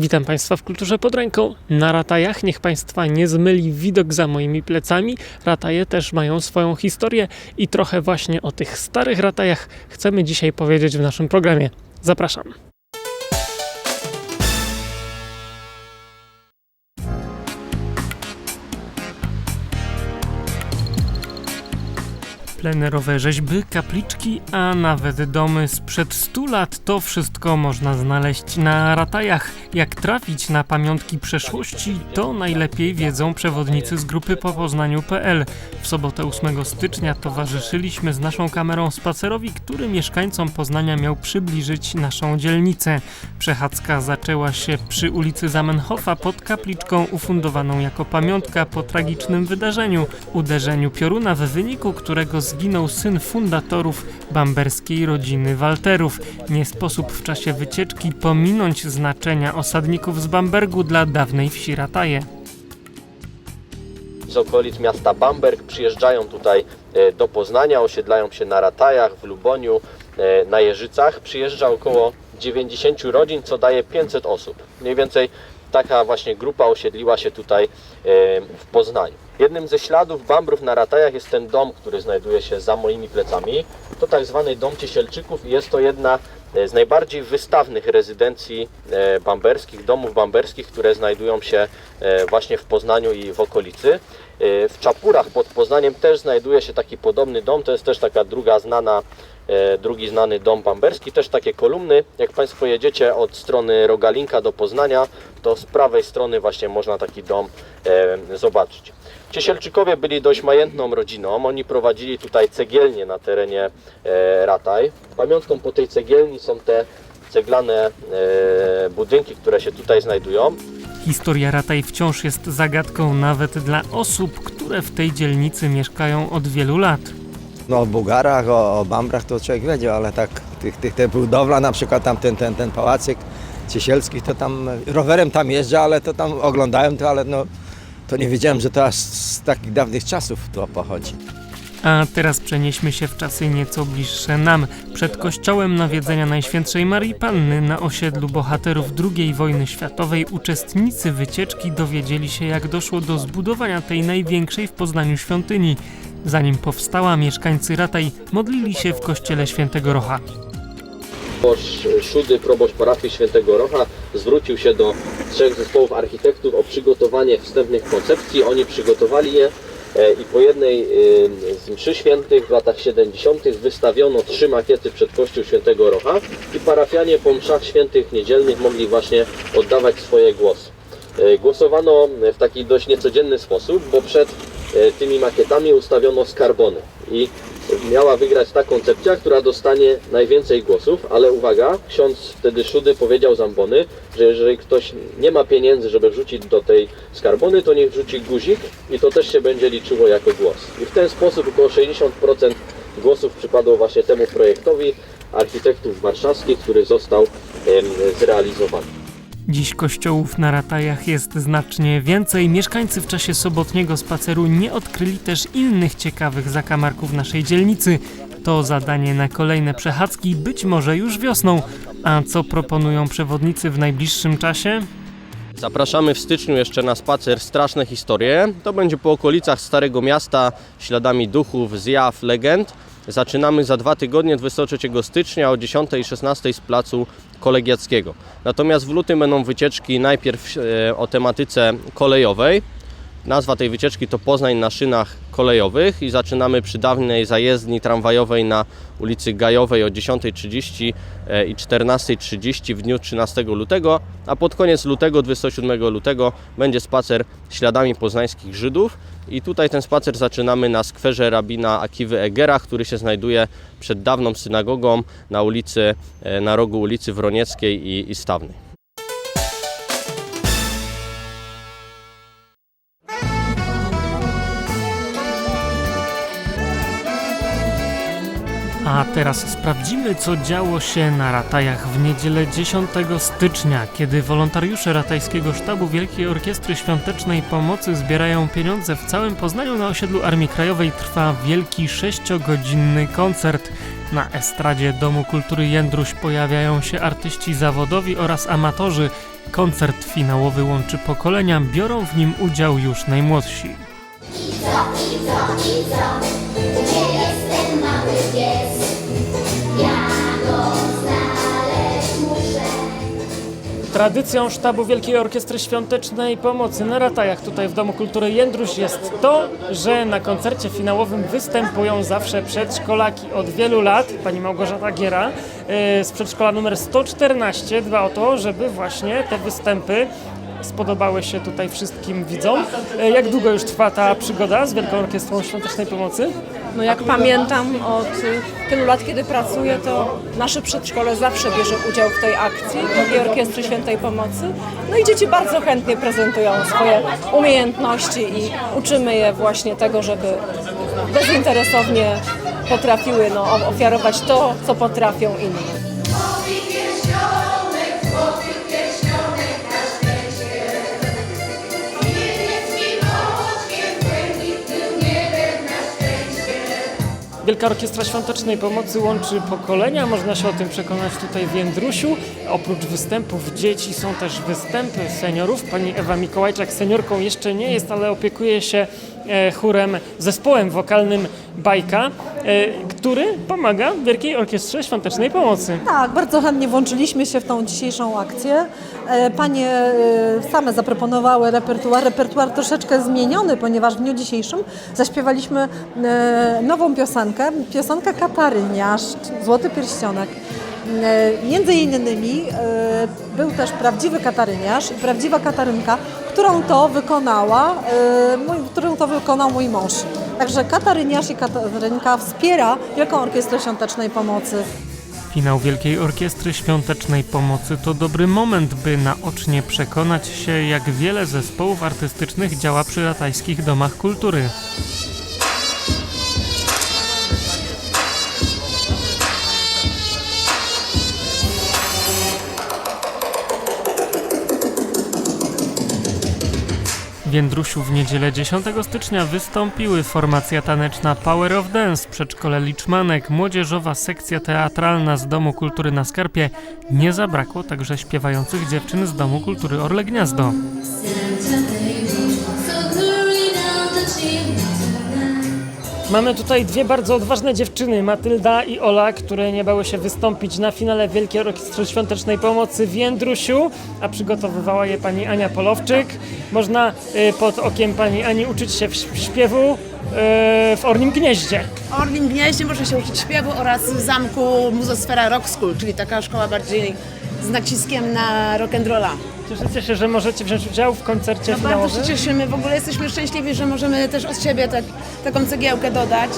Witam Państwa w Kulturze pod ręką. Na ratajach niech Państwa nie zmyli widok za moimi plecami. Rataje też mają swoją historię i trochę właśnie o tych starych ratajach chcemy dzisiaj powiedzieć w naszym programie. Zapraszam. Plenerowe rzeźby, kapliczki, a nawet domy sprzed 100 lat to wszystko można znaleźć na ratajach. Jak trafić na pamiątki przeszłości, to najlepiej wiedzą przewodnicy z grupy popoznaniu.pl. W sobotę 8 stycznia towarzyszyliśmy z naszą kamerą spacerowi, który mieszkańcom Poznania miał przybliżyć naszą dzielnicę. Przechadzka zaczęła się przy ulicy Zamenhofa pod kapliczką ufundowaną jako pamiątka po tragicznym wydarzeniu uderzeniu pioruna, w wyniku którego zginął syn fundatorów bamberskiej rodziny Walterów. Nie sposób w czasie wycieczki pominąć znaczenia osadników z Bambergu dla dawnej wsi Rataje. z okolic miasta Bamberg przyjeżdżają tutaj e, do Poznania, osiedlają się na Ratajach, w Luboniu, e, na Jeżycach. Przyjeżdża około 90 rodzin, co daje 500 osób. Mniej więcej taka właśnie grupa osiedliła się tutaj e, w Poznaniu. Jednym ze śladów Bambrów na Ratajach jest ten dom, który znajduje się za moimi plecami. To tak zwany Dom Ciesielczyków i jest to jedna e, z najbardziej wystawnych rezydencji e, bamberskich, domów bamberskich, które znajdują się właśnie w Poznaniu i w okolicy. W Czapurach pod Poznaniem też znajduje się taki podobny dom, to jest też taka druga znana, drugi znany dom bamberski, też takie kolumny. Jak Państwo jedziecie od strony Rogalinka do Poznania, to z prawej strony właśnie można taki dom e, zobaczyć. Ciesielczykowie byli dość majętną rodziną. Oni prowadzili tutaj cegielnię na terenie e, Rataj. Pamiątką po tej cegielni są te ceglane e, budynki, które się tutaj znajdują. Historia Rataj wciąż jest zagadką nawet dla osób, które w tej dzielnicy mieszkają od wielu lat. No o Bułgarach, o, o Bambrach to człowiek wiedział, ale tak tych, tych, te budowla, na przykład tam ten, ten, ten pałacyk Ciesielski, to tam rowerem tam jeżdżę, ale to tam oglądałem to, ale no to nie wiedziałem, że to aż z takich dawnych czasów to pochodzi. A teraz przenieśmy się w czasy nieco bliższe nam. Przed kościołem nawiedzenia Najświętszej Marii Panny na osiedlu bohaterów II wojny światowej uczestnicy wycieczki dowiedzieli się, jak doszło do zbudowania tej największej w Poznaniu świątyni. Zanim powstała, mieszkańcy Rataj modlili się w kościele świętego Rocha. Proboszcz Szudy, proboszcz parafii Świętego Rocha zwrócił się do trzech zespołów architektów o przygotowanie wstępnych koncepcji. Oni przygotowali je e, i po jednej e, z mszy świętych w latach 70. wystawiono trzy makiety przed kościół Świętego Rocha i parafianie po mszach świętych niedzielnych mogli właśnie oddawać swoje głosy. E, Głosowano w taki dość niecodzienny sposób, bo przed tymi makietami ustawiono skarbony i miała wygrać ta koncepcja, która dostanie najwięcej głosów, ale uwaga, ksiądz wtedy Szudy powiedział Zambony, że jeżeli ktoś nie ma pieniędzy, żeby wrzucić do tej skarbony, to niech wrzuci guzik i to też się będzie liczyło jako głos. I w ten sposób około 60% głosów przypadło właśnie temu projektowi architektów warszawskich, który został zrealizowany. Dziś kościołów na Ratajach jest znacznie więcej. Mieszkańcy w czasie sobotniego spaceru nie odkryli też innych ciekawych zakamarków naszej dzielnicy. To zadanie na kolejne przechadzki, być może już wiosną. A co proponują przewodnicy w najbliższym czasie? Zapraszamy w styczniu jeszcze na spacer Straszne Historie. To będzie po okolicach Starego Miasta, śladami duchów, zjaw, legend. Zaczynamy za dwa tygodnie, 23 stycznia o 10 i 16 z placu kolegiackiego. Natomiast w lutym będą wycieczki najpierw e, o tematyce kolejowej. Nazwa tej wycieczki to Poznań na szynach kolejowych i zaczynamy przy dawnej zajezdni tramwajowej na ulicy Gajowej o 10.30 e, i 14.30 w dniu 13 lutego, a pod koniec lutego, 27 lutego będzie spacer śladami poznańskich Żydów i tutaj ten spacer zaczynamy na skwerze rabina Akiwy Egera, który się znajduje przed dawną synagogą na ulicy, e, na rogu ulicy Wronieckiej i, i Stawnej. A teraz sprawdzimy, co działo się na Ratajach w niedzielę 10 stycznia, kiedy wolontariusze Ratajskiego Sztabu Wielkiej Orkiestry Świątecznej Pomocy zbierają pieniądze w całym Poznaniu. Na osiedlu Armii Krajowej trwa wielki sześciogodzinny koncert. Na estradzie Domu Kultury Jędruś pojawiają się artyści zawodowi oraz amatorzy. Koncert finałowy łączy pokolenia, biorą w nim udział już najmłodsi. Gdzie jest ten mały pies? Tradycją sztabu Wielkiej Orkiestry Świątecznej Pomocy na Ratajach tutaj w Domu Kultury Jędruś jest to, że na koncercie finałowym występują zawsze przedszkolaki od wielu lat. Pani Małgorzata Giera yy, z przedszkola numer 114 dba o to, żeby właśnie te występy spodobały się tutaj wszystkim widzom. Yy, Jak długo już trwa ta przygoda z Wielką Orkiestrą Świątecznej Pomocy? No jak pamiętam od tylu lat, kiedy pracuję, to nasze przedszkole zawsze bierze udział w tej akcji Wielkiej Orkiestry Świętej Pomocy. No i dzieci bardzo chętnie prezentują swoje umiejętności i uczymy je właśnie tego, żeby bezinteresownie potrafiły no, ofiarować to, co potrafią inni. Wielka Orkiestra Świątecznej Pomocy łączy pokolenia, można się o tym przekonać tutaj w Jędrusiu. Oprócz występów dzieci są też występy seniorów. Pani Ewa Mikołajczak seniorką jeszcze nie jest, ale opiekuje się chórem, zespołem wokalnym Bajka, e, który pomaga Wielkiej Orkiestrze Świątecznej Pomocy. Tak, bardzo chętnie włączyliśmy się w tą dzisiejszą akcję. E, Panie e, same zaproponowały repertuar, repertuar troszeczkę zmieniony, ponieważ w dniu dzisiejszym zaśpiewaliśmy e, nową piosenkę, piosenkę Kataryniarz, Złoty Pierścionek. E, Między innymi e, był też prawdziwy Kataryniarz i prawdziwa Katarynka, którą to wykonała, e, mój, którą to wykonał mój mąż. Także Kataryniarz i Katarynka wspiera Wielką Orkiestrę Świątecznej Pomocy. Finał Wielkiej Orkiestry Świątecznej Pomocy to dobry moment, by naocznie przekonać się, jak wiele zespołów artystycznych działa przy ratajskich domach kultury. W Jędrusiu w niedzielę 10 stycznia wystąpiły formacja taneczna Power of Dance, przedszkole Liczmanek, młodzieżowa sekcja teatralna z Domu Kultury na Skarpie. Nie zabrakło także śpiewających dziewczyn z Domu Kultury Orle Gniazdo. Mamy tutaj dwie bardzo odważne dziewczyny, Matylda i Ola, które nie bały się wystąpić na finale Wielkiej Orkiestry Świątecznej Pomocy w Jędrusiu, a przygotowywała je pani Ania Polowczyk. Można y, pod okiem pani Ani uczyć się w śpiewu y, w Ornim Gnieździe. W Orlim Gnieździe można się uczyć śpiewu oraz w zamku Muzosfera Rock School, czyli taka szkoła bardziej z naciskiem na rock'n'rolla. Cieszycie się, że możecie wziąć udział w koncercie No bardzo finałowym? się cieszymy, w ogóle jesteśmy szczęśliwi, że możemy też od siebie tak, taką cegiełkę dodać.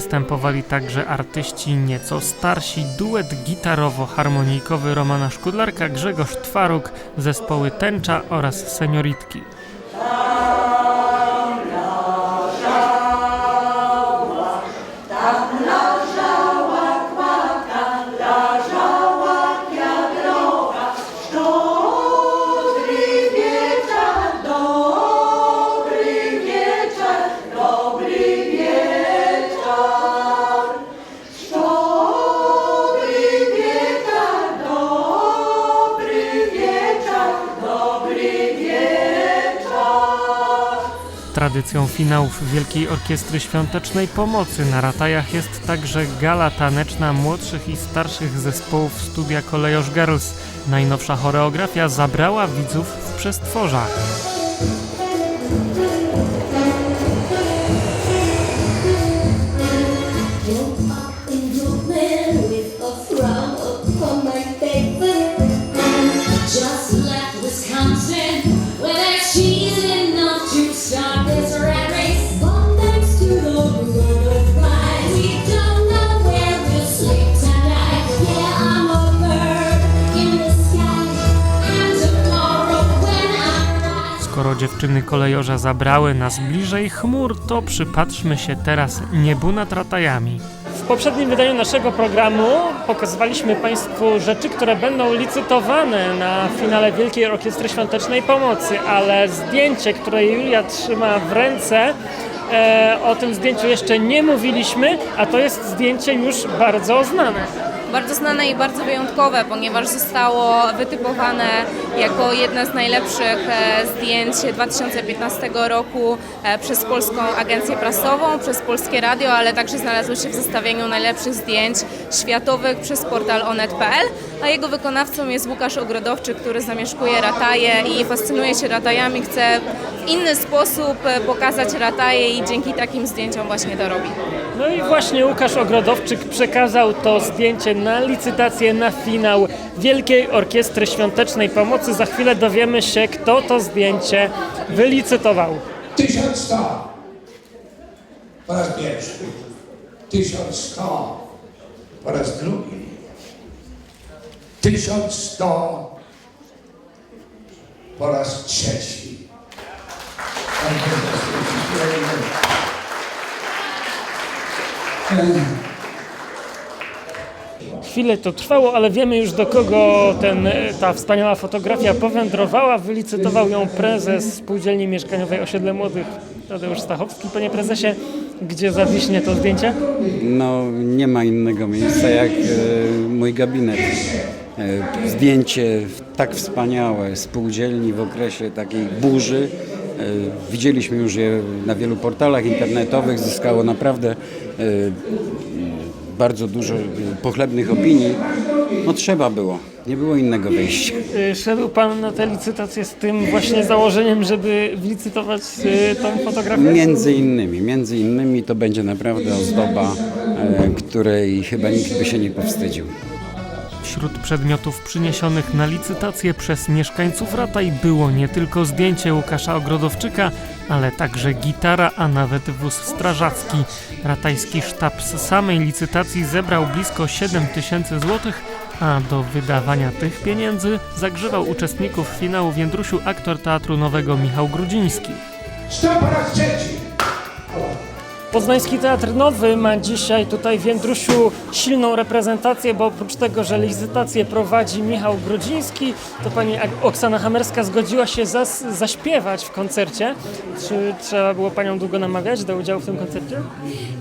Występowali także artyści nieco starsi, duet gitarowo-harmonijkowy Romana Szkudlarka, Grzegorz Twaruk, zespoły Tęcza oraz Senioritki. Tradycją finałów Wielkiej Orkiestry Świątecznej Pomocy na Ratajach jest także gala taneczna młodszych i starszych zespołów studia Kolejosz Girls. Najnowsza choreografia zabrała widzów w przestworza. Dziewczyny kolejorza zabrały nas bliżej chmur, to przypatrzmy się teraz niebu nad ratajami. W poprzednim wydaniu naszego programu pokazywaliśmy Państwu rzeczy, które będą licytowane na finale Wielkiej Orkiestry Świątecznej Pomocy, ale zdjęcie, które Julia trzyma w ręce, e, o tym zdjęciu jeszcze nie mówiliśmy, a to jest zdjęcie już bardzo znane. Bardzo znane i bardzo wyjątkowe, ponieważ zostało wytypowane jako jedno z najlepszych e, zdjęć 2015 roku e, przez Polską Agencję Prasową, przez Polskie Radio, ale także znalazło się w zestawieniu najlepszych zdjęć światowych przez portal onet.pl, a jego wykonawcą jest Łukasz Ogrodowczyk, który zamieszkuje Rataje i fascynuje się Ratajami, chce w inny sposób e, pokazać Rataje i dzięki takim zdjęciom właśnie to robi. No i właśnie Łukasz Ogrodowczyk przekazał to zdjęcie na licytację na finał Wielkiej Orkiestry Świątecznej Pomocy. Za chwilę dowiemy się, kto to zdjęcie wylicytował. 1100 po raz pierwszy, 1100 po raz drugi, 1100 po raz trzeci. Bardzo dziękuję. Chwilę to trwało, ale wiemy już do kogo ten, ta wspaniała fotografia powędrowała. Wylicytował ją prezes Spółdzielni Mieszkaniowej Osiedle Młodych Tadeusz Stachowski. Panie prezesie, gdzie zawiśnie to zdjęcie? No, nie ma innego miejsca jak e, mój gabinet. E, zdjęcie tak wspaniałe spółdzielni w okresie takiej burzy. E, widzieliśmy już je na wielu portalach internetowych. Zyskało naprawdę e, bardzo dużo pochlebnych opinii. No trzeba było, nie było innego wyjścia. Y, Szedł pan na tę licytację z tym właśnie założeniem, żeby wylicytować y, tą fotografię? Między innymi, między innymi to będzie naprawdę ozdoba, e, której chyba nikt by się nie powstydził. Wśród przedmiotów przyniesionych na licytację przez mieszkańców Rataj było nie tylko zdjęcie Łukasza Ogrodowczyka, ale także gitara, a nawet wóz strażacki. Ratajski sztab z samej licytacji zebrał blisko 7 tysięcy złotych, a do wydawania tych pieniędzy zagrzewał uczestników finału w Jędrusiu aktor Teatru Nowego Michał Grudziński. 100 po raz trzeci. Poznański Teatr Nowy ma dzisiaj tutaj w Jędrusiu silną reprezentację, bo oprócz tego, że licytację prowadzi Michał Grodziński, to pani Oksana Hamerska zgodziła się zas- zaśpiewać w koncercie. Czy trzeba było panią długo namawiać do udziału w tym koncercie?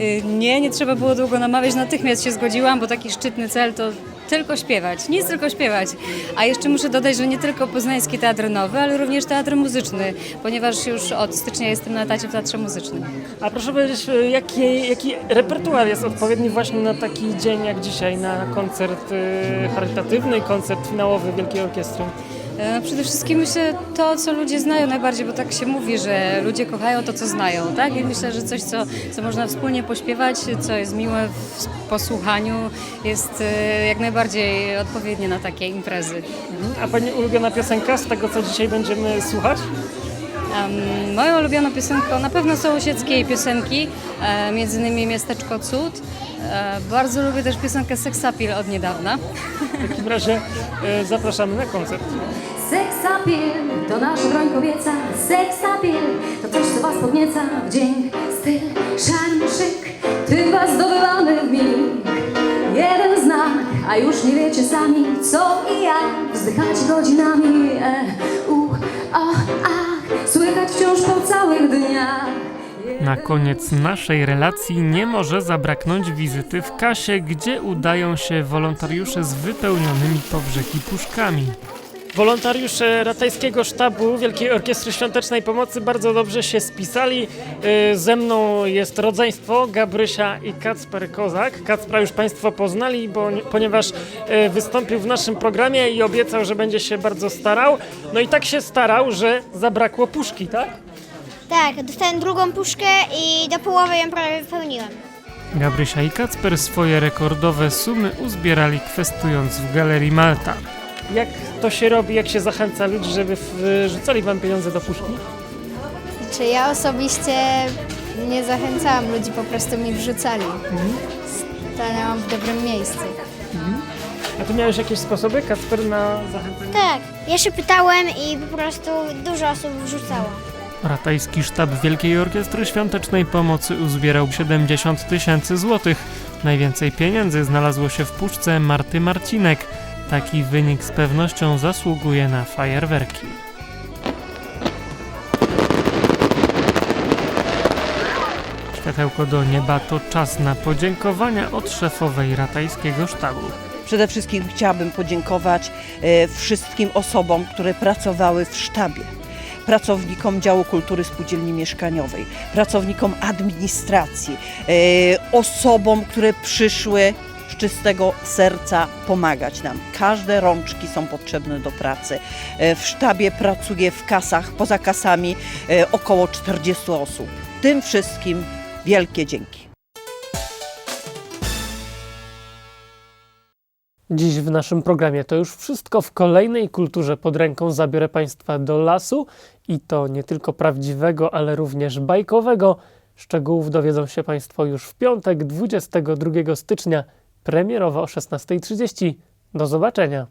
Y, Nie, nie trzeba było długo namawiać, natychmiast się zgodziłam, bo taki szczytny cel to tylko śpiewać, nic tylko śpiewać. A jeszcze muszę dodać, że nie tylko Poznański Teatr Nowy, ale również Teatr Muzyczny, ponieważ już od stycznia jestem na etacie w Teatrze Muzycznym. A proszę powiedzieć, y, jaki, jaki repertuar jest odpowiedni właśnie na taki dzień jak dzisiaj, na koncert y, charytatywny, koncert finałowy Wielkiej Orkiestry? E, Przede wszystkim myślę to, co ludzie znają najbardziej, bo tak się mówi, że ludzie kochają to, co znają, tak? I myślę, że coś, co, co można wspólnie pośpiewać, co jest miłe w posłuchaniu, jest e, jak najbardziej odpowiednie na takie imprezy. A pani ulubiona piosenka z tego, co dzisiaj będziemy słuchać? Em, moją ulubioną piosenką na pewno są osieckie piosenki, e, między innymi Miasteczko Cud. E, bardzo lubię też piosenkę Seksapil od niedawna. W takim razie y, zapraszamy na koncert. Seksapil to nasza broń kobieca. Seksapil to coś, co was podnieca. Wdzięk, styl, szarm, szyk Chyba zdobywamy w mig. Jeden znak, a już nie wiecie sami Co i jak. Wzdychacie godzinami e, Uch, o, ach Słychać wciąż po całych dniach Na koniec naszej relacji nie może zabraknąć wizyty w kasie, gdzie udają się wolontariusze z wypełnionymi po brzegi puszkami. Wolontariusze Ratajskiego Sztabu Wielkiej Orkiestry Świątecznej Pomocy bardzo dobrze się spisali. Y, Ze mną jest rodzeństwo Gabrysia i Kacper Kozak. Kacpra już Państwo poznali, bo, ponieważ y, wystąpił w naszym programie i obiecał, że będzie się bardzo starał. No i tak się starał, że zabrakło puszki, tak? Tak, dostałem drugą puszkę i do połowy ją prawie wypełniłem. Gabrysia i Kacper swoje rekordowe sumy uzbierali kwestując w Galerii Malta. Jak to się robi, jak się zachęca ludzi, żeby wrzucali Wam pieniądze do puszki? Czy ja osobiście nie zachęcałam ludzi, po prostu mi wrzucali. Stanęłam w dobrym miejscu. A Ty miałeś jakieś sposoby, Kacper, na zachęcanie? Tak, ja się pytałem i po prostu dużo osób wrzucało. Ratajski Sztab Wielkiej Orkiestry Świątecznej Pomocy uzbierał 70 tysięcy złotych. Najwięcej pieniędzy znalazło się w puszce Marty Marcinek. Taki wynik z pewnością zasługuje na fajerwerki. Światełko do nieba to czas na podziękowania od szefowej ratajskiego sztabu. Przede wszystkim chciałabym podziękować e, wszystkim osobom, które pracowały w sztabie. Pracownikom działu kultury spółdzielni mieszkaniowej, pracownikom administracji, e, osobom, które przyszły z czystego serca pomagać nam. Każde rączki są potrzebne do pracy. E, W sztabie pracuje w kasach, poza kasami e, około 40 osób. Tym wszystkim wielkie dzięki. Dziś w naszym programie to już wszystko. W kolejnej kulturze pod ręką zabiorę Państwa do lasu i to nie tylko prawdziwego, ale również bajkowego. Szczegółów dowiedzą się Państwo już w piątek, 22 stycznia, premierowo o 16.30. Do zobaczenia.